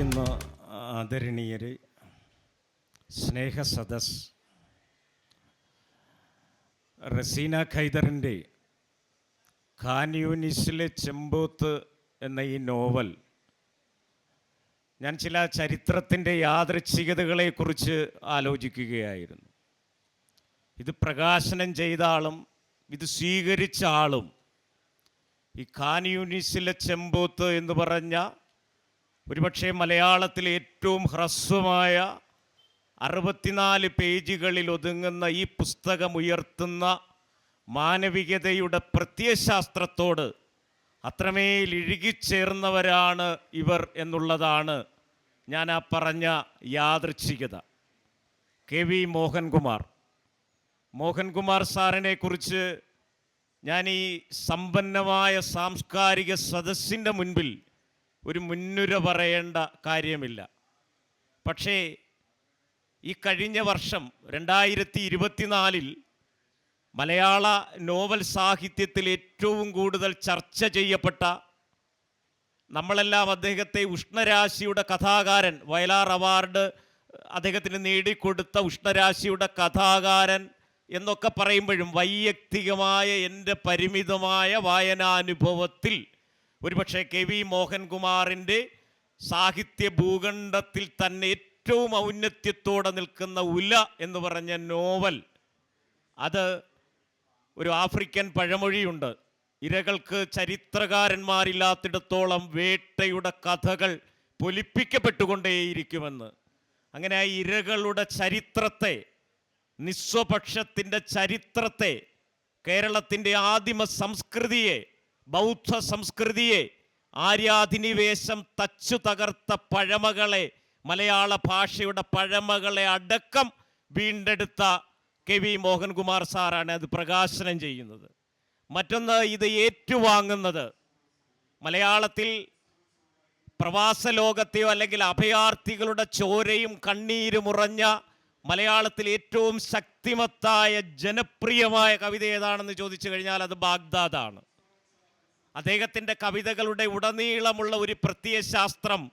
വേദിയിലിരിക്കുന്ന ആദരണീയർ സ്നേഹസദസ് റസീന ഖൈദറിന്റെ ഖാൻ യൂനിസിലെ ചെമ്പോത്ത് എന്ന ഈ നോവൽ ഞാൻ ചില ചരിത്രത്തിന്റെ യാദൃച്ഛികതകളെക്കുറിച്ച് ആലോചിക്കുകയായിരുന്നു. ഇത് പ്രകാശനം ചെയ്ത ആളും ഇത് സ്വീകരിച്ച ആളും ഈ ഖാൻ യൂനിസിലെ ചെമ്പോത്ത് എന്ന് പറഞ്ഞ ഒരുപക്ഷെ മലയാളത്തിൽ ഏറ്റവും ഹ്രസ്വമായ അറുപത്തിനാല് പേജുകളിൽ ഒതുങ്ങുന്ന ഈ പുസ്തകം ഉയർത്തുന്ന മാനവികതയുടെ പ്രത്യയശാസ്ത്രത്തോട് അത്രമേൽ ഇഴുകിച്ചേർന്നവരാണ് ഇവർ എന്നുള്ളതാണ് ഞാൻ ആ പറഞ്ഞ യാദൃച്ഛികത. K V Mohankumar. മോഹൻകുമാർ സാറിനെ കുറിച്ച് ഞാൻ ഈ സമ്പന്നമായ സാംസ്കാരിക സദസ്സിന്റെ മുൻപിൽ ഒരു മുന്നുര പറയേണ്ട കാര്യമില്ല. പക്ഷേ ഈ കഴിഞ്ഞ വർഷം രണ്ടായിരത്തി ഇരുപത്തിനാലിൽ മലയാള നോവൽ സാഹിത്യത്തിൽ ഏറ്റവും കൂടുതൽ ചർച്ച ചെയ്യപ്പെട്ട നമ്മളെല്ലാം അദ്ദേഹത്തെ ഉഷ്ണരാശിയുടെ കഥാകാരൻ വയലാർ അവാർഡ് അദ്ദേഹത്തിന് നേടിക്കൊടുത്ത ഉഷ്ണരാശിയുടെ കഥാകാരൻ എന്നൊക്കെ പറയുമ്പോഴും വൈയക്തികമായ എന്റെ പരിമിതമായ വായനാനുഭവത്തിൽ ഒരുപക്ഷെ കെ വി മോഹൻകുമാറിന്റെ സാഹിത്യ ഭൂഖണ്ഡത്തിൽ തന്നെ ഏറ്റവും ഔന്നത്യത്തോടെ നിൽക്കുന്ന ഉല എന്ന് പറഞ്ഞ നോവൽ. അത് ഒരു ആഫ്രിക്കൻ പഴമൊഴിയുണ്ട്. ഇരകൾക്ക് ചരിത്രകാരന്മാരില്ലാത്തിടത്തോളം വേട്ടയുടെ കഥകൾ പൊലിപ്പിക്കപ്പെട്ടുകൊണ്ടേയിരിക്കുമെന്ന്. അങ്ങനെ ആ ഇരകളുടെ ചരിത്രത്തെ നിസ്വപക്ഷത്തിന്റെ ചരിത്രത്തെ കേരളത്തിന്റെ ആദിമ സംസ്കൃതിയെ ബൗദ്ധ സംസ്കൃതിയെ ആര്യാധിനിവേശം തച്ചു തകർത്ത പഴമകളെ മലയാള ഭാഷയുടെ പഴമകളെ അടക്കം വീണ്ടെടുത്ത കെ വി മോഹൻകുമാർ സാറാണ് അത് പ്രകാശനം ചെയ്യുന്നത്. മറ്റൊന്ന് ഇത് ഏറ്റുവാങ്ങുന്നത് മലയാളത്തിൽ പ്രവാസ ലോകത്തെയോ അല്ലെങ്കിൽ അഭയാർത്ഥികളുടെ ചോരയും കണ്ണീരും ഉറഞ്ഞ മലയാളത്തിൽ ഏറ്റവും ശക്തിമത്തായ ജനപ്രിയമായ കവിത ഏതാണെന്ന് ചോദിച്ചു കഴിഞ്ഞാൽ അത് ബാഗ്ദാദാണ്. അദ്ദേഹത്തിന്റെ കവിതകളുടെ ഉടനീളമുള്ള ഒരു പ്രത്യയശാസ്ത്രം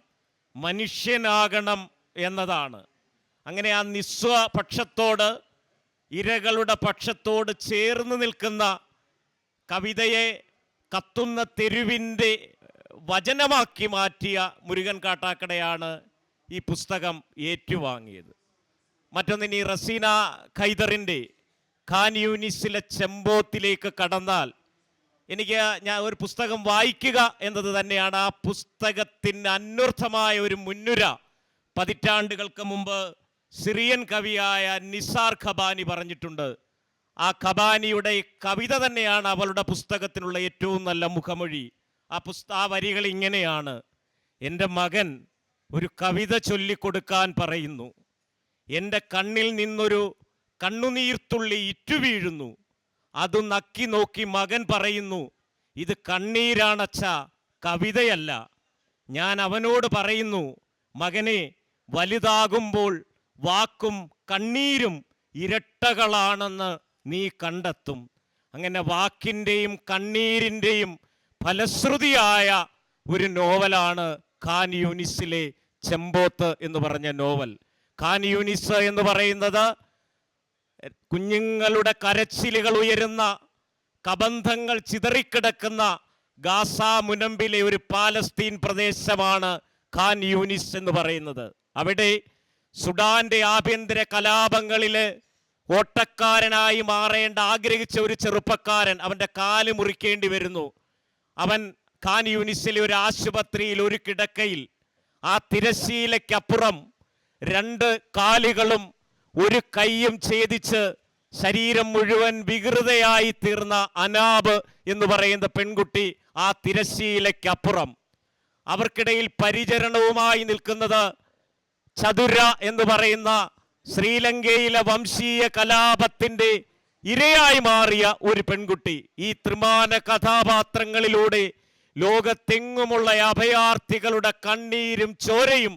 മനുഷ്യനാകണം എന്നതാണ്. അങ്ങനെ ആ നിസ്വപക്ഷത്തോട് ഇരകളുടെ പക്ഷത്തോട് ചേർന്ന് നിൽക്കുന്ന കവിതയെ കത്തുന്ന തെരുവിന്റെ വചനമാക്കി മാറ്റിയ മുരുകൻ കാട്ടാക്കടയാണ് ഈ പുസ്തകം ഏറ്റുവാങ്ങിയത്. മറ്റൊന്നിനി റസീന ഖൈദറിന്റെ ഖാൻ യൂനിസിലെ ചെമ്പോത്തിലേക്ക് കടന്നാൽ എനിക്ക് ഞാൻ ഒരു പുസ്തകം വായിക്കുക എന്നത് തന്നെയാണ് ആ പുസ്തകത്തിന് അന്വർത്ഥമായ ഒരു മുന്നുര പതിറ്റാണ്ടുകൾക്ക് മുമ്പ് സിറിയൻ കവിയായ നിസാർ ഖബാനി പറഞ്ഞിട്ടുണ്ട് ആ ഖബാനിയുടെ കവിത തന്നെയാണ് അവളുടെ പുസ്തകത്തിനുള്ള ഏറ്റവും നല്ല മുഖമൊഴി. ആ പുസ്ത ആ വരികൾ ഇങ്ങനെയാണ്. എന്റെ മകൻ ഒരു കവിത ചൊല്ലിക്കൊടുക്കാൻ പറയുന്നു. എന്റെ കണ്ണിൽ നിന്നൊരു കണ്ണുനീർത്തുള്ളി ഇറ്റുവീഴുന്നു. അത് നക്കി നോക്കി മകൻ പറയുന്നു ഇത് കണ്ണീരാണച്ച കവിതയല്ല. ഞാൻ അവനോട് പറയുന്നു മകനെ വലുതാകുമ്പോൾ വാക്കും കണ്ണീരും ഇരട്ടകളാണെന്ന് നീ കണ്ടെത്തും. അങ്ങനെ വാക്കിന്റെയും കണ്ണീരിന്റെയും ഫലശ്രുതിയായ ഒരു നോവലാണ് ഖാൻ യൂനിസിലെ ചെമ്പോത്ത് എന്ന് പറഞ്ഞ നോവൽ. ഖാൻ യൂനിസ് എന്ന് പറയുന്നത് കുഞ്ഞുങ്ങളുടെ കരച്ചിലുകൾ ഉയരുന്ന കബന്ധങ്ങൾ ചിതറിക്കിടക്കുന്ന ഗാസ മുനമ്പിലെ ഒരു പാലസ്തീൻ പ്രദേശമാണ് ഖാൻ യൂനിസ് എന്ന് പറയുന്നത്. അവിടെ സുഡാന്റെ ആഭ്യന്തര കലാപങ്ങളിൽ ഓട്ടക്കാരനായി മാറേണ്ട ആഗ്രഹിച്ച ഒരു ചെറുപ്പക്കാരൻ അവന്റെ കാൽ മുറിക്കേണ്ടി വരുന്നു. അവൻ ഖാൻ യൂനിസിലെ ഒരു ആശുപത്രിയിൽ ഒരു കിടക്കയിൽ ആ തിരശീലയ്ക്കപ്പുറം രണ്ട് കാലുകളും ഒരു കയ്യും ഛേദിച്ച് ശരീരം മുഴുവൻ വികൃതയായി തീർന്ന അനാബ് എന്ന് പറയുന്ന പെൺകുട്ടി ആ തിരശ്ശീലയ്ക്കപ്പുറം. അവർക്കിടയിൽ പരിചരണവുമായി നിൽക്കുന്നത് ചതുര എന്ന് പറയുന്ന ശ്രീലങ്കയിലെ വംശീയ കലാപത്തിന്റെ ഇരയായി മാറിയ ഒരു പെൺകുട്ടി. ഈ ത്രിമാന കഥാപാത്രങ്ങളിലൂടെ ലോകത്തെങ്ങുമുള്ള അഭയാർത്ഥികളുടെ കണ്ണീരും ചോരയും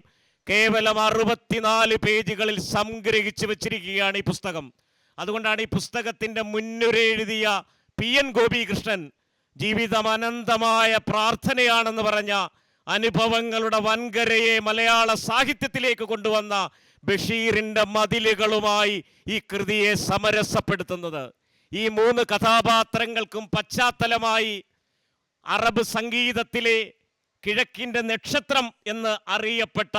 കേവലം അറുപത്തിനാല് പേജുകളിൽ സംഗ്രഹിച്ചു വെച്ചിരിക്കുകയാണ് ഈ പുസ്തകം. അതുകൊണ്ടാണ് ഈ പുസ്തകത്തിന്റെ മുൻനുര എഴുതിയ പി എൻ ഗോപികൃഷ്ണൻ ജീവിതം അനന്തമായ പ്രാർത്ഥനയാണെന്ന് പറഞ്ഞ അനുഭവങ്ങളുടെ വൻകരയെ മലയാള സാഹിത്യത്തിലേക്ക് കൊണ്ടുവന്ന ബഷീറിന്റെ മതിലുകളുമായി ഈ കൃതിയെ സമരസപ്പെടുത്തുന്നത്. ഈ മൂന്ന് കഥാപാത്രങ്ങൾക്കും പശ്ചാത്തലമായി അറബ് സംഗീതത്തിലെ കിഴക്കിന്റെ നക്ഷത്രം എന്ന് അറിയപ്പെട്ട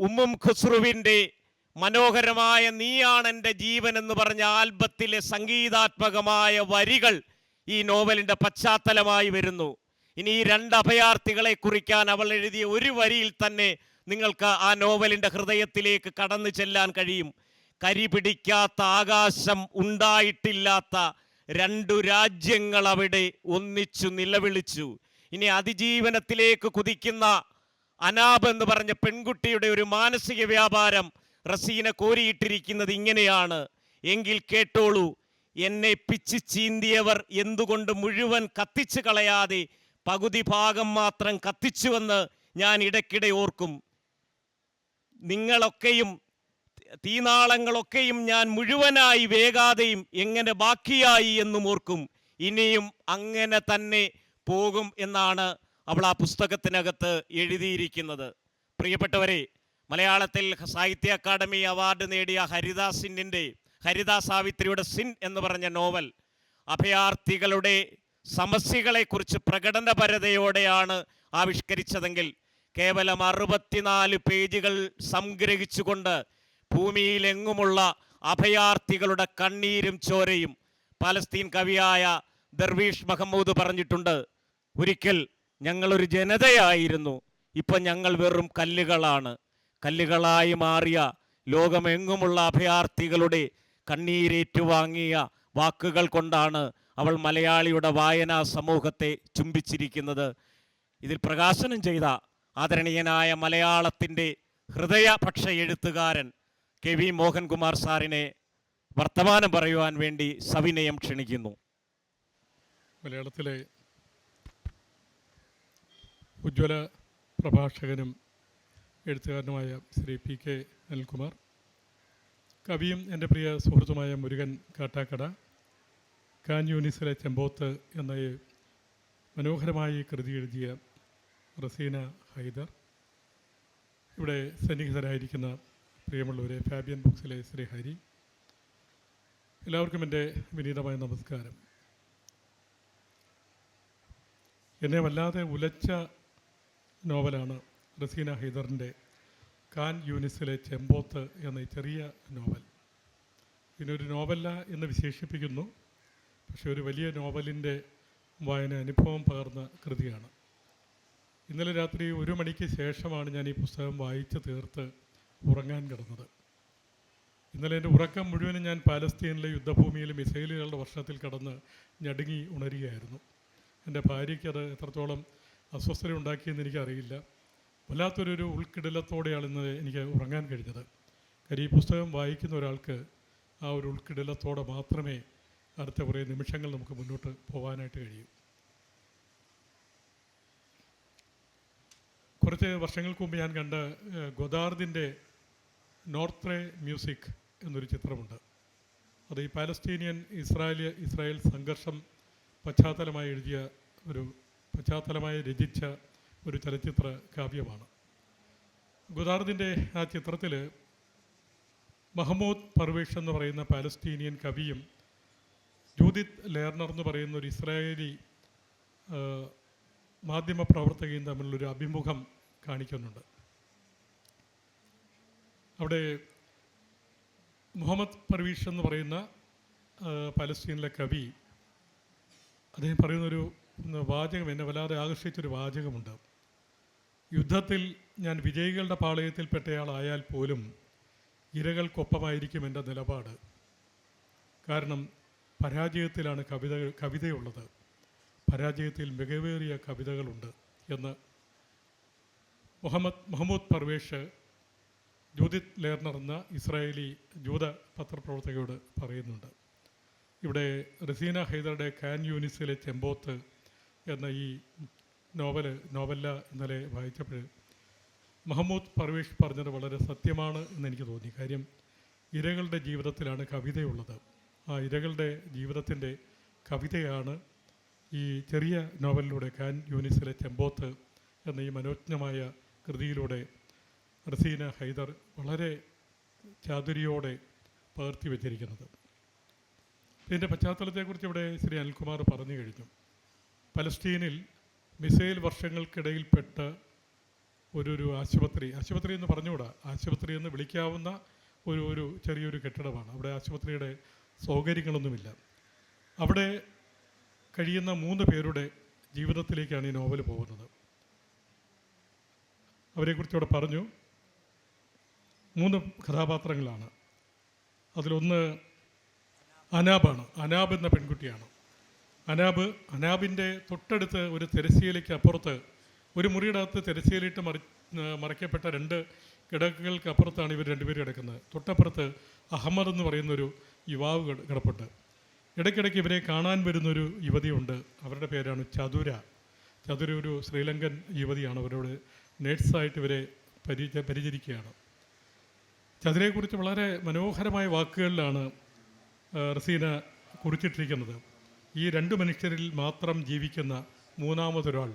ഉമ്മും ഖുസ്രുവിന്റെ മനോഹരമായ നീയാണ് എന്റെ ജീവൻ എന്ന് പറഞ്ഞ ആൽബത്തിലെ സംഗീതാത്മകമായ വരികൾ ഈ നോവലിന്റെ പശ്ചാത്തലമായി വരുന്നു. ഇനി ഈ രണ്ട് അഭയാർത്ഥികളെ കുറിക്കാൻ അവൾ എഴുതിയ ഒരു വരിയിൽ തന്നെ നിങ്ങൾക്ക് ആ നോവലിന്റെ ഹൃദയത്തിലേക്ക് കടന്നു ചെല്ലാൻ കഴിയും. കരി പിടിക്കാത്ത ആകാശം ഉണ്ടായിട്ടില്ലാത്ത രണ്ടു രാജ്യങ്ങൾ അവിടെ ഒന്നിച്ചു നിലവിളിച്ചു. ഇനി അതിജീവനത്തിലേക്ക് കുതിക്കുന്ന അനാബ് എന്ന് പറഞ്ഞ പെൺകുട്ടിയുടെ ഒരു മാനസിക വ്യാപാരം റസീന കോരിയിട്ടിരിക്കുന്നത് ഇങ്ങനെയാണ്. എങ്കിൽ കേട്ടോളൂ എന്നെ പിച്ചു ചീന്തിയവർ എന്തുകൊണ്ട് മുഴുവൻ കത്തിച്ചു കളയാതെ പകുതി ഭാഗം മാത്രം കത്തിച്ചുവെന്ന് ഞാൻ ഇടയ്ക്കിടെ ഓർക്കും. നിങ്ങളൊക്കെയും തീനാളങ്ങളൊക്കെയും ഞാൻ മുഴുവനായി വേകാതെയും എങ്ങനെ ബാക്കിയായി എന്നും ഓർക്കും. ഇനിയും അങ്ങനെ തന്നെ പോകും എന്നാണ് അവൾ ആ പുസ്തകത്തിനകത്ത് എഴുതിയിരിക്കുന്നത്. പ്രിയപ്പെട്ടവരെ മലയാളത്തിൽ സാഹിത്യ അക്കാദമി അവാർഡ് നേടിയ ഹരിദാസിന്റെ ഹരിദാസ് സാവിത്രിയുടെ സിൻ എന്ന് പറഞ്ഞ നോവൽ അഭയാർത്ഥികളുടെ സമസ്യകളെക്കുറിച്ച് പ്രകടനപരതയോടെയാണ് ആവിഷ്കരിച്ചതെങ്കിൽ കേവലം അറുപത്തിനാല് പേജുകൾ സംഗ്രഹിച്ചുകൊണ്ട് ഭൂമിയിലെങ്ങുമുള്ള അഭയാർത്ഥികളുടെ കണ്ണീരും ചോരയും പലസ്തീൻ കവിയായ ദർവീഷ് മഹമ്മൂദ് പറഞ്ഞിട്ടുണ്ട്. ഒരിക്കൽ ഞങ്ങളൊരു ജനതയായിരുന്നു. ഇപ്പം ഞങ്ങൾ വെറും കല്ലുകളാണ്. കല്ലുകളായി മാറിയ ലോകമെങ്ങുമുള്ള അഭയാർത്ഥികളുടെ കണ്ണീരേറ്റുവാങ്ങിയ വാക്കുകൾ കൊണ്ടാണ് അവൾ മലയാളിയുടെ വായനാ സമൂഹത്തെ ചുംബിച്ചിരിക്കുന്നത്. ഇതിൽ പ്രകാശനം ചെയ്ത ആദരണീയനായ മലയാളത്തിന്റെ ഹൃദയപക്ഷ എഴുത്തുകാരൻ കെ വി മോഹൻകുമാർ സാറിനെ വർത്തമാനം പറയുവാൻ വേണ്ടി സവിനയം ക്ഷണിക്കുന്നു. മലയാളത്തിലെ ഉജ്ജ്വല പ്രഭാഷകനും എഴുത്തുകാരനുമായ ശ്രീ പി കെ അനിൽകുമാർ കവിയും എന്റെ പ്രിയ സുഹൃത്തുമായ മുരുകൻ കാട്ടാക്കട കാഞ്ഞൂനിസിലെ ചെമ്പോത്ത് എന്ന മനോഹരമായി കൃതി എഴുതിയ റസീന ഹൈദർ ഇവിടെ സന്നിഹിതരായിരിക്കുന്ന പ്രിയമുള്ളവരെ ഫാബിയൻ ബുക്സിലെ ശ്രീ ഹരി എല്ലാവർക്കും എന്റെ വിനീതമായ നമസ്കാരം. എന്നെ വല്ലാതെ ഉലച്ച നോവലാണ് റസീന ഹൈദറിന്റെ കാൻ യൂനിസിലെ ചെമ്പോത്ത് എന്ന ചെറിയ നോവൽ. ഇതിനൊരു നോവല്ല എന്ന് വിശേഷിപ്പിക്കുന്നു പക്ഷെ ഒരു വലിയ നോവലിന്റെ വായന അനുഭവം പകർന്ന കൃതിയാണ്. ഇന്നലെ രാത്രി ഒരു മണിക്ക് ശേഷമാണ് ഞാൻ ഈ പുസ്തകം വായിച്ച് തീർത്ത് ഉറങ്ങാൻ കിടന്നത്. ഇന്നലെ എന്റെ ഉറക്കം മുഴുവനും ഞാൻ പാലസ്തീനിലെ യുദ്ധഭൂമിയിൽ മിസൈലുകളുടെ വർഷത്തിൽ കടന്ന് ഞടുങ്ങി ഉണരുകയായിരുന്നു. എന്റെ ഭാര്യയ്ക്ക് അത് എത്രത്തോളം അസ്വസ്ഥത ഉണ്ടാക്കിയെന്ന് എനിക്കറിയില്ല. വല്ലാത്തൊരു ഉൾക്കിടലത്തോടെയാണ് ഇന്ന് എനിക്ക് ഉറങ്ങാൻ കഴിഞ്ഞത്. കാര്യം ഈ പുസ്തകം വായിക്കുന്ന ഒരാൾക്ക് ആ ഒരു ഉൾക്കിടലത്തോടെ മാത്രമേ അടുത്ത കുറേ നിമിഷങ്ങൾ നമുക്ക് മുന്നോട്ട് പോകാനായിട്ട് കഴിയൂ. കുറച്ച് വർഷങ്ങൾക്ക് മുമ്പ് ഞാൻ കണ്ട ഗൊദാർദിന്റെ നോർത്രേ മ്യൂസിക് എന്നൊരു ചിത്രമുണ്ട്. അത് ഈ പാലസ്തീനിയൻ ഇസ്രായേൽ ഇസ്രായേൽ സംഘർഷം പശ്ചാത്തലമായി എഴുതിയ ഒരു പശ്ചാത്തലമായി രചിച്ച ഒരു ചലച്ചിത്ര കാവ്യമാണ്. ഗുദാർദിന്റെ ആ ചിത്രത്തിൽ മഹമ്മൂദ് പർവേഷ് എന്ന് പറയുന്ന പാലസ്തീനിയൻ കവിയും ജൂദിത് ലേർണർ എന്ന് പറയുന്ന ഒരു ഇസ്രായേലി മാധ്യമ പ്രവർത്തകയും തമ്മിലുള്ളൊരു അഭിമുഖം കാണിക്കുന്നുണ്ട്. അവിടെ മുഹമ്മദ് പർവീഷ് എന്ന് പറയുന്ന പലസ്തീനിലെ കവി അദ്ദേഹം പറയുന്നൊരു വാചകം എന്നെ വല്ലാതെ ആകർഷിച്ചൊരു വാചകമുണ്ട്. യുദ്ധത്തിൽ ഞാൻ വിജയികളുടെ പാളയത്തിൽപ്പെട്ടയാളായാൽ പോലും ഇരകൾക്കൊപ്പമായിരിക്കും എന്റെ നിലപാട്. കാരണം പരാജയത്തിലാണ് കവിത കവിതയുള്ളത്. പരാജയത്തിൽ മികവേറിയ കവിതകളുണ്ട് എന്ന് മുഹമ്മദ് മുഹമ്മദ് പർവേഷ് ജ്യൂതിത് ലേർണർ എന്ന ഇസ്രായേലി ജൂത പത്രപ്രവർത്തകയോട് പറയുന്നുണ്ട്. ഇവിടെ റസീന ഹൈദറുടെ കാൻ യൂനിസിലെ ചെമ്പോത്ത് എന്ന ഈ നോവൽ നോവല്ല ഇന്നലെ വായിച്ചപ്പോൾ മഹമ്മൂദ് പർവേഷ് പറഞ്ഞത് വളരെ സത്യമാണ് എന്ന് എനിക്ക് തോന്നി. കാര്യം ഇരകളുടെ ജീവിതത്തിലാണ് കവിതയുള്ളത്. ആ ഇരകളുടെ ജീവിതത്തിന്റെ കവിതയാണ് ഈ ചെറിയ നോവലിലൂടെ കാൻ യൂനിസിലെ ചെമ്പോത്ത് എന്ന ഈ മനോജ്ഞമായ കൃതിയിലൂടെ റസീന ഹൈദർ വളരെ ചാതുരിയോടെ പകർത്തി വച്ചിരിക്കുന്നത്. ഇതിന്റെ പശ്ചാത്തലത്തെക്കുറിച്ച് ഇവിടെ ശ്രീ അനിൽകുമാർ പറഞ്ഞു കഴിഞ്ഞു. പലസ്തീനിൽ മിസൈൽ വർഷങ്ങൾക്കിടയിൽപ്പെട്ട് ഒരു ഒരു ആശുപത്രി. ആശുപത്രി എന്ന് പറഞ്ഞുകൂടാ. ആശുപത്രി എന്ന് വിളിക്കാവുന്ന ഒരു ഒരു ചെറിയൊരു കെട്ടിടമാണ്. അവിടെ ആശുപത്രിയുടെ സൗകര്യങ്ങളൊന്നുമില്ല. അവിടെ കഴിയുന്ന മൂന്ന് പേരുടെ ജീവിതത്തിലേക്കാണ് ഈ നോവൽ പോകുന്നത്. അവരെക്കുറിച്ച് ഇവിടെ പറഞ്ഞു. മൂന്ന് കഥാപാത്രങ്ങളാണ്. അതിലൊന്ന് അനാബാണ്. അനാബ് എന്ന പെൺകുട്ടിയാണ്. അനാബ് അനാബിന്റെ തൊട്ടടുത്ത് ഒരു തിരശ്ശീലയ്ക്ക് അപ്പുറത്ത് ഒരു മുറിയുടെ അകത്ത് തിരശ്ശീലയിട്ട് മറി മറയ്ക്കപ്പെട്ട രണ്ട് കിടക്കുകൾക്ക് അപ്പുറത്താണ് ഇവർ രണ്ടുപേരും കിടക്കുന്നത്. തൊട്ടപ്പുറത്ത് അഹമ്മദ് എന്ന് പറയുന്നൊരു യുവാവ് കിട- കിടപ്പുണ്ട്. ഇടയ്ക്കിടയ്ക്ക് ഇവരെ കാണാൻ വരുന്നൊരു യുവതിയുണ്ട്. അവരുടെ പേരാണ് ചതുര. ചതുര ഒരു ശ്രീലങ്കൻ യുവതിയാണ്. അവരോട് നേഴ്സായിട്ട് ഇവരെ പരിച പരിചരിക്കുകയാണ്. ചതുരയെക്കുറിച്ച് വളരെ മനോഹരമായ വാക്കുകളിലാണ് റസീന കുറിച്ചിട്ടിരിക്കുന്നത്. ഈ രണ്ട് മനുഷ്യരിൽ മാത്രം ജീവിക്കുന്ന മൂന്നാമതൊരാൾ.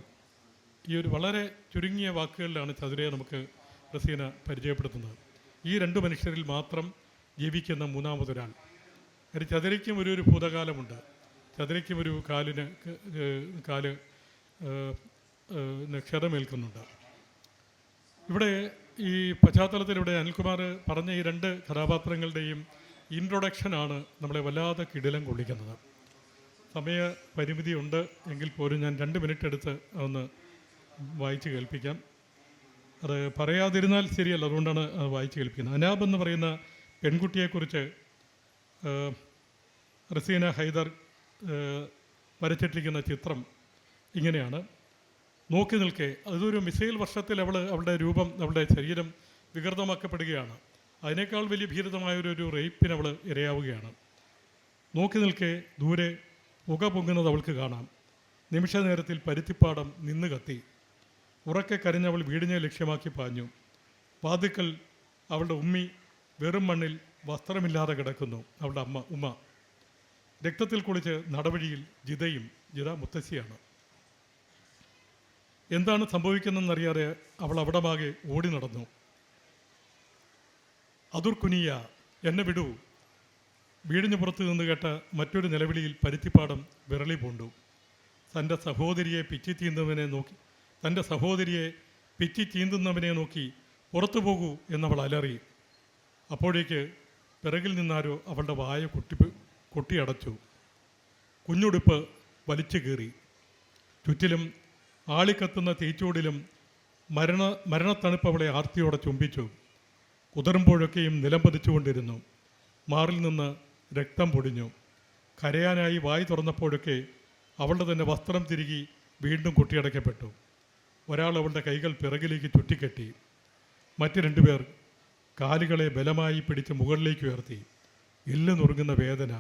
ഈ ഒരു വളരെ ചുരുങ്ങിയ വാക്കുകളിലാണ് ചതുരയെ നമുക്ക് റസീന പരിചയപ്പെടുത്തുന്നത്. ഈ രണ്ട് മനുഷ്യരിൽ മാത്രം ജീവിക്കുന്ന മൂന്നാമതൊരാൾ. ഒരു ചതുരയ്ക്കും ഒരു ഒരു ഭൂതകാലമുണ്ട്. ചതുരയ്ക്കും ഒരു കാലിന് കാൽ ക്ഷതമേൽക്കുന്നുണ്ട്. ഇവിടെ ഈ പശ്ചാത്തലത്തിൽ അനിൽകുമാർ പറഞ്ഞ ഈ രണ്ട് കഥാപാത്രങ്ങളുടെയും ഇൻട്രൊഡക്ഷനാണ് നമ്മളെ വല്ലാതെ കിടിലം കൊള്ളിക്കുന്നത്. സമയ പരിമിതിയുണ്ട് എങ്കിൽ പോലും ഞാൻ രണ്ട് മിനിറ്റ് എടുത്ത് ഒന്ന് വായിച്ച് കേൾപ്പിക്കാം. അത് പറയാതിരുന്നാൽ ശരിയല്ല അതുകൊണ്ടാണ് അത് വായിച്ച് കേൾപ്പിക്കുന്നത്. അനാബ് എന്ന് പറയുന്ന പെൺകുട്ടിയെക്കുറിച്ച് റസീന ഹൈദർ വരച്ചിട്ടിരിക്കുന്ന ചിത്രം ഇങ്ങനെയാണ്. നോക്കി നിൽക്കേ അതൊരു മിസൈൽ വർഷത്തിൽ അവൾ അവളുടെ രൂപം അവളുടെ ശരീരം വികൃതമാക്കപ്പെടുകയാണ്. അതിനേക്കാൾ വലിയ ഭീരുതമായ ഒരു ഒരു റേപ്പിന് അവൾ ഇരയാവുകയാണ്. നോക്കി നിൽക്കേ ദൂരെ പുക പൊങ്ങുന്നത് അവൾക്ക് കാണാം. നിമിഷ നേരത്തിൽ പരുത്തിപ്പാടം നിന്ന് കത്തി. ഉറക്കെ കരഞ്ഞവൾ വീടിനെ ലക്ഷ്യമാക്കി പാഞ്ഞു. വാതുക്കൽ അവളുടെ ഉമ്മി വെറും മണ്ണിൽ വസ്ത്രമില്ലാതെ കിടക്കുന്നു. അവളുടെ അമ്മ ഉമ്മ രക്തത്തിൽ കുളിച്ച് നടവഴിയിൽ ജിതയും ജിത മുത്തശ്ശിയാണ്. എന്താണ് സംഭവിക്കുന്നതെന്നറിയാതെ അവൾ അവിടമാകെ ഓടി നടന്നു. അതുർ കുനിയ എന്നെ വിടൂ. വീടിന് പുറത്ത് നിന്ന് കേട്ട മറ്റൊരു നിലവിളിയിൽ പരുത്തിപ്പാടം വിരളി പൂണ്ടു. തന്റെ സഹോദരിയെ പിച്ചി തീന്തുന്നവനെ നോക്കി തന്റെ സഹോദരിയെ പിച്ചി ചീന്തുന്നവനെ നോക്കി പുറത്തു പോകൂ എന്നവൾ അലറി. അപ്പോഴേക്ക് പിറകിൽ നിന്നാരോ അവളുടെ വായ കൊട്ടി കൊട്ടിയടച്ചു കുഞ്ഞുടുപ്പ് വലിച്ചു കീറി. ചുറ്റിലും ആളിക്കത്തുന്ന തീച്ചൂടിലും മരണ മരണത്തണുപ്പ് അവളെ ആർത്തിയോടെ ചുംബിച്ചു. കുതിരുമ്പോഴൊക്കെയും നിലം പതിച്ചുകൊണ്ടിരുന്നു. മാറിൽ നിന്ന് രക്തം പൊടിഞ്ഞു. കരയാനായി വായി തുറന്നപ്പോഴൊക്കെ അവളുടെ തന്നെ വസ്ത്രം തിരുകി വീണ്ടും കുട്ടിയടയ്ക്കപ്പെട്ടു. ഒരാൾ അവളുടെ കൈകൾ പിറകിലേക്ക് ചുറ്റിക്കെട്ടി. മറ്റു രണ്ടുപേർ കാലുകളെ ബലമായി പിടിച്ച് മുകളിലേക്ക് ഉയർത്തി. എല്ല് നുറുങ്ങുന്ന വേദന.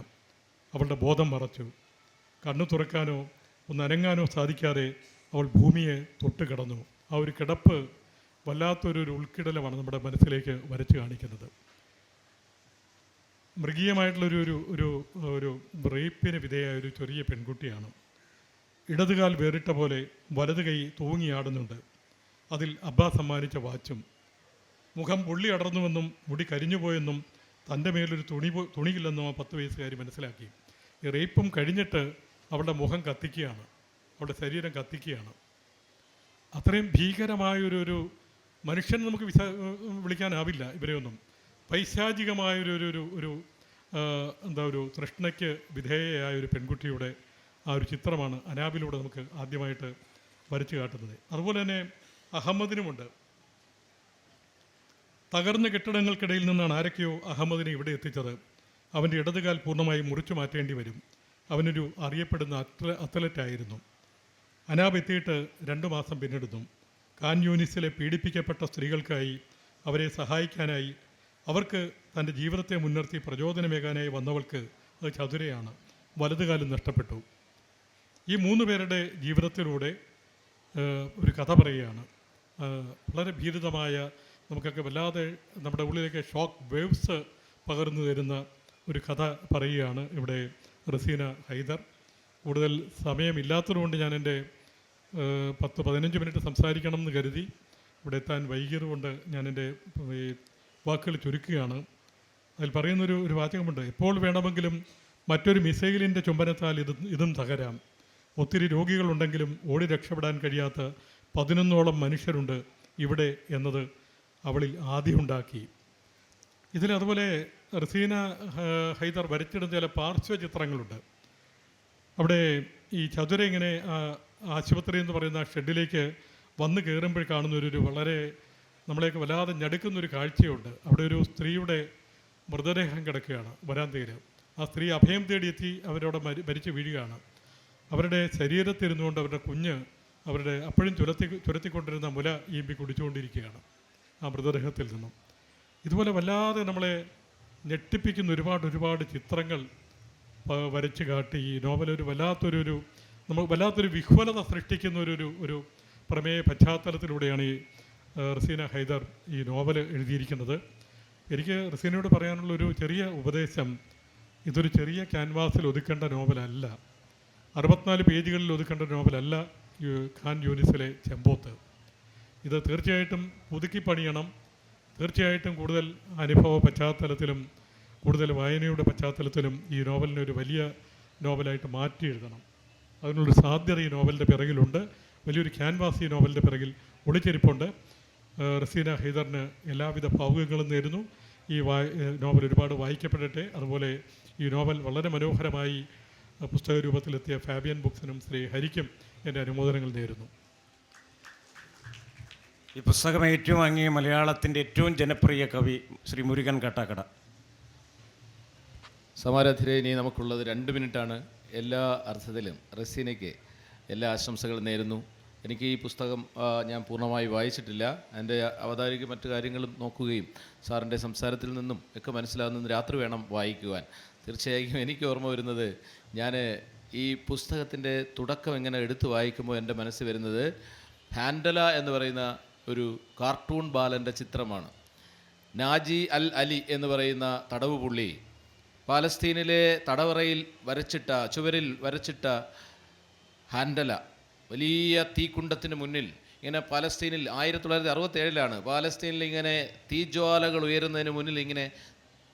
അവളുടെ ബോധം മറച്ചു. കണ്ണു തുറക്കാനോ ഒന്ന് അനങ്ങാനോ സാധിക്കാതെ അവൾ ഭൂമിയെ തൊട്ട് കിടന്നു. ആ ഒരു കിടപ്പ് വല്ലാത്തൊരു ഉൾക്കിടലമാണ് നമ്മുടെ മനസ്സിലേക്ക് വരച്ചു കാണിക്കുന്നത്. മൃഗീയമായിട്ടുള്ളൊരു ഒരു ഒരു ഒരു റേപ്പിന് വിധേയായ ഒരു ചെറിയ പെൺകുട്ടിയാണ്. ഇടതുകാൽ വേറിട്ട പോലെ വലത് കൈ തൂങ്ങിയാടുന്നുണ്ട് അതിൽ അബ്ബ സമ്മാനിച്ച വാച്ചും. മുഖം പുള്ളി അടർന്നുവെന്നും മുടി കരിഞ്ഞുപോയെന്നും തന്റെ മേലൊരു തുണി തുണിയില്ലെന്നും ആ പത്ത് വയസ്സുകാരി മനസ്സിലാക്കി. ഈ റേപ്പും കഴിഞ്ഞിട്ട് അവളുടെ മുഖം കത്തിക്കുകയാണ്. അവളുടെ ശരീരം കത്തിക്കുകയാണ്. അത്രയും ഭീകരമായൊരു ഒരു മനുഷ്യൻ നമുക്ക് വിശ വിളിക്കാനാവില്ല ഇവരെയൊന്നും. പൈശാചികമായൊരു ഒരു ഒരു എന്താ ഒരു തൃഷ്ണയ്ക്ക് വിധേയയായ ഒരു പെൺകുട്ടിയുടെ ആ ഒരു ചിത്രമാണ് അനാബിലൂടെ നമുക്ക് ആദ്യമായിട്ട് വരച്ചു കാട്ടുന്നത്. അതുപോലെ തന്നെ അഹമ്മദിനുമുണ്ട്. തകർന്ന കെട്ടിടങ്ങൾക്കിടയിൽ നിന്നാണ് ആരൊക്കെയോ അഹമ്മദിനെ ഇവിടെ എത്തിച്ചത്. അവന്റെ ഇടതുകാൽ പൂർണമായി മുറിച്ചു മാറ്റേണ്ടി വരും. അവനൊരു അറിയപ്പെടുന്ന അത്ല അത്ലറ്റായിരുന്നു. അനാബ് എത്തിയിട്ട് രണ്ട് മാസം പിന്നിടുന്നു. കാൻ യൂനിസിലെ പീഡിപ്പിക്കപ്പെട്ട സ്ത്രീകൾക്കായി അവരെ സഹായിക്കാനായി അവർക്ക് തന്റെ ജീവിതത്തെ മുൻനിർത്തി പ്രചോദനമേകാനായി വന്നവൾക്ക് അത് ചതുരയാണ്. വലതുകാലം നഷ്ടപ്പെട്ടു. ഈ മൂന്ന് പേരുടെ ജീവിതത്തിലൂടെ ഒരു കഥ പറയുകയാണ്. വളരെ ഭീരുതമായ നമുക്കൊക്കെ വല്ലാതെ നമ്മുടെ ഉള്ളിലേക്ക് ഷോക്ക് വേവ്സ് പകർന്നു തരുന്ന ഒരു കഥ പറയുകയാണ് ഇവിടെ റസീന ഹൈദർ. കൂടുതൽ സമയമില്ലാത്തതുകൊണ്ട് ഞാൻ എന്റെ പത്ത് പതിനഞ്ച് മിനിറ്റ് സംസാരിക്കണം എന്ന് കരുതി. ഇവിടെ എത്താൻ വൈകിയതുകൊണ്ട് ഞാൻ എന്റെ ഈ വാക്കുകൾ ചുരുക്കുകയാണ്. അതിൽ പറയുന്നൊരു ഒരു വാചകമുണ്ട്. എപ്പോൾ വേണമെങ്കിലും മറ്റൊരു മിസൈലിന്റെ ചുംബനത്താൽ ഇത് ഇതും തകരാം. ഒത്തിരി രോഗികളുണ്ടെങ്കിലും ഓടി രക്ഷപ്പെടാൻ കഴിയാത്ത പതിനൊന്നോളം മനുഷ്യരുണ്ട് ഇവിടെ എന്നത് അവളിൽ ആദ്യമുണ്ടാക്കി. ഇതിൽ അതുപോലെ റസീന ഹൈദർ വരച്ചിടുന്ന ചില പാർശ്വ ചിത്രങ്ങളുണ്ട്. അവിടെ ഈ ചതുര ഇങ്ങനെ ആശുപത്രി എന്ന് പറയുന്ന ഷെഡിലേക്ക് വന്ന് കയറുമ്പോൾ കാണുന്ന ഒരു ഒരു വളരെ നമ്മളെയൊക്കെ വല്ലാതെ ഞെടുക്കുന്നൊരു കാഴ്ചയുണ്ട്. അവിടെ ഒരു സ്ത്രീയുടെ മൃതദേഹം കിടക്കുകയാണ് വരാന്തയിൽ ആ സ്ത്രീ അഭയം തേടിയെത്തി അവരവിടെ മരി മരിച്ചു വീഴുകയാണ്. അവരുടെ ശരീരത്തിരുന്നുകൊണ്ട് അവരുടെ കുഞ്ഞ് അവരുടെ അപ്പോഴും ചുരത്തി ചുരത്തിക്കൊണ്ടിരുന്ന മുല ഈമ്പി കുടിച്ചുകൊണ്ടിരിക്കുകയാണ് ആ മൃതദേഹത്തിൽ നിന്നും. ഇതുപോലെ വല്ലാതെ നമ്മളെ ഞെട്ടിപ്പിക്കുന്ന ഒരുപാട് ഒരുപാട് ചിത്രങ്ങൾ വരച്ച് കാട്ടി ഈ നോവൽ ഒരു വല്ലാത്തൊരു ഒരു നമ്മൾ വല്ലാത്തൊരു വിഹ്വലത സൃഷ്ടിക്കുന്ന ഒരു ഒരു പ്രമേയ പശ്ചാത്തലത്തിലൂടെയാണ് ഈ റസീന ഹൈദർ ഈ നോവൽ എഴുതിയിരിക്കുന്നത്. എനിക്ക് റസീനയോട് പറയാനുള്ള ഒരു ചെറിയ ഉപദേശം ഇതൊരു ചെറിയ ക്യാൻവാസിൽ ഒതുക്കേണ്ട നോവലല്ല. അറുപത്തിനാല് പേജുകളിൽ ഒതുക്കേണ്ട നോവലല്ല ഖാൻ യൂനിസിലെ ചെമ്പോത്ത്. ഇത് തീർച്ചയായിട്ടും പുതുക്കി പണിയണം. തീർച്ചയായിട്ടും കൂടുതൽ അനുഭവ പശ്ചാത്തലത്തിലും കൂടുതൽ വായനയുടെ പശ്ചാത്തലത്തിലും ഈ നോവലിനെ ഒരു വലിയ നോവലായിട്ട് മാറ്റി എഴുതണം. അതിനുള്ളൊരു സാധ്യത ഈ നോവലിന്റെ പിറകിലുണ്ട്. വലിയൊരു ക്യാൻവാസ് ഈ നോവലിന്റെ പിറകിൽ ഒളിച്ചിരിപ്പുണ്ട്. റസീന ഹൈദറിന് എല്ലാവിധ ഭാവുകങ്ങളും നേരുന്നു. ഈ വായ നോവൽ ഒരുപാട് വായിക്കപ്പെടട്ടെ. അതുപോലെ ഈ നോവൽ വളരെ മനോഹരമായി പുസ്തക രൂപത്തിലെത്തിയ ഫാബിയൻ ബുക്സിനും ശ്രീ ഹരിക്കും എന്റെ അനുമോദനങ്ങൾ നേരുന്നു. ഈ പുസ്തകം ഏറ്റവും വാങ്ങിയ മലയാളത്തിന്റെ ഏറ്റവും ജനപ്രിയ കവി ശ്രീ മുരുകൻ കാട്ടാക്കട. സമാരാധരെ ഇനി നമുക്കുള്ളത് രണ്ട് മിനിറ്റാണ്. എല്ലാ അർത്ഥത്തിലും റസീനയ്ക്ക് എല്ലാ ആശംസകളും നേരുന്നു. എനിക്ക് ഈ പുസ്തകം ഞാൻ പൂർണമായി വായിച്ചിട്ടില്ല. എന്റെ അവതാരിക മറ്റു കാര്യങ്ങളും നോക്കുകയും സാറിന്റെ സംസാരത്തിൽ നിന്നും ഒക്കെ മനസ്സിലാകുന്ന രാത്രി വേണം വായിക്കുവാൻ. തീർച്ചയായും എനിക്ക് ഓർമ്മ വരുന്നത് ഞാൻ ഈ പുസ്തകത്തിന്റെ തുടക്കം എങ്ങനെ എടുത്തു വായിക്കുമ്പോൾ എന്റെ മനസ്സിൽ വരുന്നത് ഹാൻഡല എന്ന് പറയുന്ന ഒരു കാർട്ടൂൺ ബാലന്റെ ചിത്രമാണ്. നാജി അൽ അലി എന്ന് പറയുന്ന തടവ് പുള്ളി പാലസ്തീനിലെ തടവറയിൽ വരച്ചിട്ട ചുവരിൽ വരച്ചിട്ട ഹാൻഡല. വലിയ തീക്കുണ്ടത്തിന് മുന്നിൽ ഇങ്ങനെ പാലസ്തീനിൽ ആയിരത്തി തൊള്ളായിരത്തി അറുപത്തി ഏഴിലാണ് പാലസ്തീനിൽ ഇങ്ങനെ തീജ്വാലകൾ ഉയരുന്നതിന് മുന്നിൽ ഇങ്ങനെ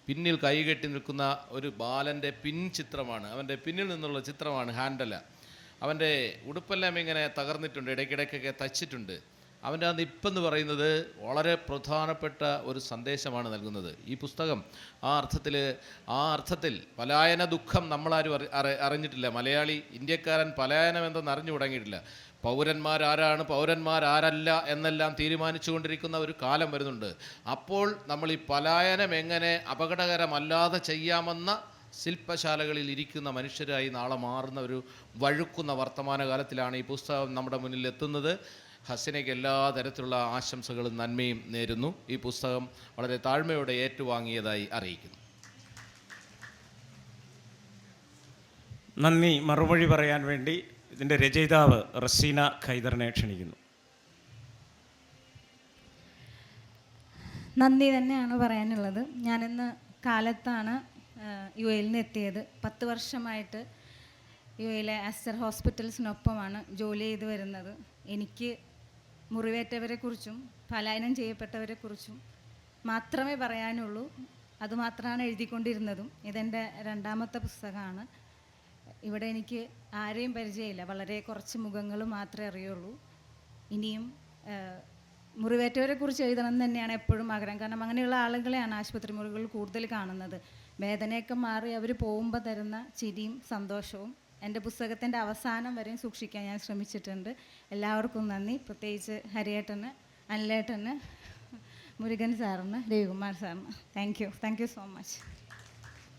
പിന്നിൽ കൈകെട്ടി നിൽക്കുന്ന ഒരു ബാലന്റെ പിൻ ചിത്രമാണ്. അവന്റെ പിന്നിൽ നിന്നുള്ള ചിത്രമാണ് ഹാൻഡല. അവന്റെ ഉടുപ്പെല്ലാം ഇങ്ങനെ തകർന്നിട്ടുണ്ട് ഇടയ്ക്കിടയ്ക്കൊക്കെ തച്ചിട്ടുണ്ട്. അവന്റെ ആ നിപ്പെന്ന് പറയുന്നത് വളരെ പ്രധാനപ്പെട്ട ഒരു സന്ദേശമാണ് നൽകുന്നത്. ഈ പുസ്തകം ആ അർത്ഥത്തിൽ ആ അർത്ഥത്തിൽ പലായന ദുഃഖം നമ്മളാരും അറി അറി- അറിഞ്ഞിട്ടില്ല. മലയാളി ഇന്ത്യക്കാരൻ പലായനം എന്തെന്ന് അറിഞ്ഞു തുടങ്ങിയിട്ടില്ല. പൗരന്മാരാരാണ് പൗരന്മാരാരല്ല എന്നെല്ലാം തീരുമാനിച്ചു കൊണ്ടിരിക്കുന്ന ഒരു കാലം വരുന്നുണ്ട്. അപ്പോൾ നമ്മൾ ഈ പലായനം എങ്ങനെ അപകടകരമല്ലാതെ ചെയ്യാമെന്ന ശില്പശാലകളിൽ ഇരിക്കുന്ന മനുഷ്യരായി നാളെ മാറുന്ന ഒരു വഴുക്കുന്ന വർത്തമാനകാലത്തിലാണ് ഈ പുസ്തകം നമ്മുടെ മുന്നിൽ എത്തുന്നത്. ഹസനയ്ക്ക് എല്ലാ തരത്തിലുള്ള ആശംസകളും നന്മയും നേരുന്നു. ഈ പുസ്തകം വളരെ താഴ്മയോടെ ഏറ്റുവാങ്ങിയതായി അറിയിക്കുന്നു. നന്ദി. മറുപടി പറയാൻ വേണ്ടി ഇതിന്റെ രചയിതാവ് റസീന ഖൈദറിനെ ക്ഷണിക്കുന്നു. നന്ദി തന്നെയാണ് പറയാനുള്ളത്. ഞാനിന്ന് കാലത്താണ് യു എയിൽ നിന്ന് എത്തിയത്. പത്ത് വർഷമായിട്ട് യു എയിലെ ആസ്റ്റർ ഹോസ്പിറ്റൽസിനൊപ്പമാണ് ജോലി ചെയ്ത് വരുന്നത്. എനിക്ക് മുറിവേറ്റവരെക്കുറിച്ചും പലായനം ചെയ്യപ്പെട്ടവരെക്കുറിച്ചും മാത്രമേ പറയാനുള്ളൂ. അതുമാത്രമാണ് എഴുതിക്കൊണ്ടിരുന്നതും. ഇതെന്റെ രണ്ടാമത്തെ പുസ്തകമാണ്. ഇവിടെ എനിക്ക് ആരെയും പരിചയമില്ല. വളരെ കുറച്ച് മുഖങ്ങൾ മാത്രമേ അറിയുള്ളൂ. ഇനിയും മുറിവേറ്റവരെക്കുറിച്ച് മുറിവേറ്റവരെ കുറിച്ച് എഴുതണം എന്ന് തന്നെയാണ് എപ്പോഴും ആഗ്രഹം. കാരണം അങ്ങനെയുള്ള ആളുകളെയാണ് ആശുപത്രി മുറികളിൽ കൂടുതൽ കാണുന്നത്. വേദനയൊക്കെ മാറി അവർ പോകുമ്പോൾ തരുന്ന ചിരിയും സന്തോഷവും എന്റെ പുസ്തകത്തിന്റെ അവസാനം വരെയും സൂക്ഷിക്കാൻ ഞാൻ ശ്രമിച്ചിട്ടുണ്ട്. എല്ലാവർക്കും നന്ദി. പ്രത്യേകിച്ച് ഹരിയേട്ടന് അനിലേട്ടന് മുരുകൻ സാറിന് രവികുമാർ സാറിന്. Thank you thank you so much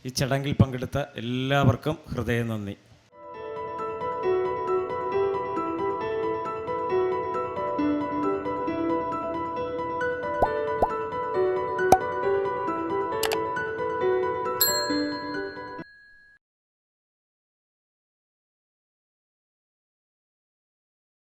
ഈ ചടങ്ങിൽ പങ്കെടുത്ത എല്ലാവർക്കും ഹൃദയം നന്ദി